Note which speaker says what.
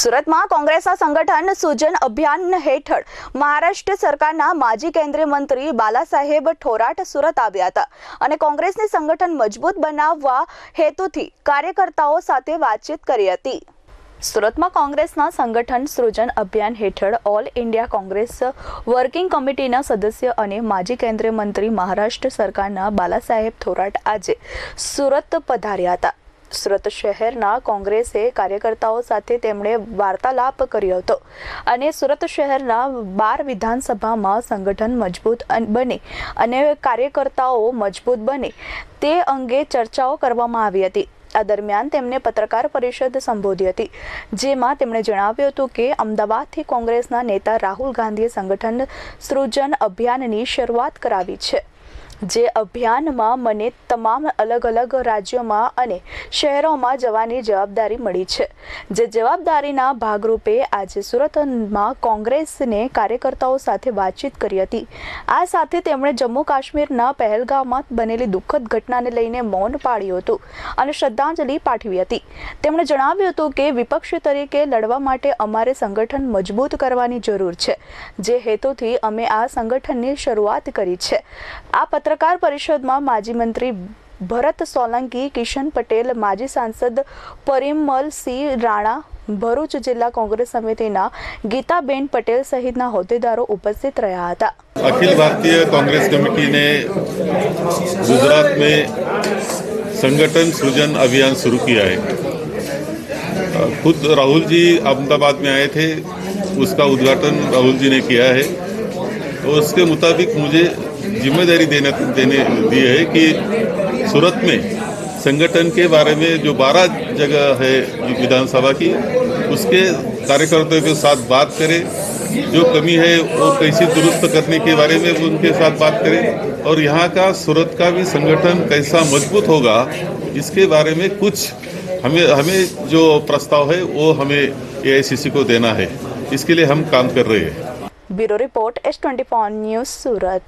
Speaker 1: સુરતમાં કોંગ્રેસના સંગઠન સુજન અભિયાન હેઠળ મહારાષ્ટ્ર સરકારના માજી કેન્દ્રીય મંત્રી બાલાસાહેબ થોરાટ સુરત આવ્યા હતા અને કોંગ્રેસને સંગઠન મજબૂત બનાવવા હેતુથી કાર્યકર્તાઓ સાથે વાતચીત કરી હતી. સુરતમાં કોંગ્રેસના સંગઠન સૃજન અભિયાન હેઠળ ઓલ ઇન્ડિયા કોંગ્રેસ વર્કિંગ કમિટીના સદસ્ય અને માજી કેન્દ્રીય મંત્રી મહારાષ્ટ્ર સરકારના બાલાસાહેબ થોરાટ આજે સુરત પધાર્યા હતા. સુરત શહેરના કોંગ્રેસે કાર્યકર્તાઓ સાથે તેમણે વાર્તાલાપ કર્યો હતો. અને સુરત શહેરના બાર વિધાનસભામાં સંગઠન મજબૂત બને અને કાર્યકર્તાઓ મજબૂત બને તે અંગે ચર્ચાઓ કરવામાં આવી હતી. આ દરમિયાન તેમને પત્રકાર પરિષદ સંબોધી હતી, જેમાં તેમણે જણાવ્યું હતું કે અમદાવાદથી કોંગ્રેસના નેતા રાહુલ ગાંધીએ સંગઠન સૃજન અભિયાનની શરૂઆત કરાવી છે. જે અભિયાનમાં મને તમામ અલગ અલગ રાજ્યોમાં અને શહેરોમાં જવાની જવાબદારી મળી છે. જે જવાબદારીના ભાગરૂપે આજે સુરતમાં કોંગ્રેસને કાર્યકર્તાઓ સાથે વાતચીત કરી હતી. આ સાથે તેમણે જમ્મુ કાશ્મીરના પહેલગામમાં બનેલી દુઃખદ ઘટનાને લઈને મૌન પાડ્યું હતું અને શ્રદ્ધાંજલિ પાઠવી હતી. તેમણે જણાવ્યું હતું કે વિપક્ષ તરીકે લડવા માટે અમારે સંગઠન મજબૂત કરવાની જરૂર છે. જે હેતુથી અમે આ સંગઠનની શરૂઆત કરી છે. આ પત્રકાર પરિષદમાં માજી મંત્રી ભરત સોલંકી કિશન પટેલ માજી સાંસદ પરિમલસિંહ રાણા ભરૂચ જિલ્લા કોંગ્રેસ સમિતિના ગીતાબેન પટેલ સહિતના હોદ્દેદારો ઉપસ્થિત રહ્યા હતા
Speaker 2: अखिल भारतीय कांग्रेस कमेटी ने गुजरात में संगठन सृजन अभियान शुरू किया है अ, खुद राहुल जी अहमदाबाद में आए थे उसका उद्घाटन राहुल जी ने किया है तो उसके मुताबिक मुझे ज़िम्मेदारी देने देने, दी है कि सूरत में संगठन के बारे में जो 12 जगह है विधानसभा की, उसके कार्यकर्ताओं के साथ बात करें। जो कमी है, वो कैसे दुरुस्त करने के बारे में उनके साथ बात करें। और यहाँ का सूरत का भी संगठन कैसा मज़बूत होगा, इसके बारे में कुछ हमें हमें जो प्रस्ताव है, वो हमें ए को देना है। इसके लिए हम काम कर रहे हैं।
Speaker 1: Bureau report S twenty news, Surat.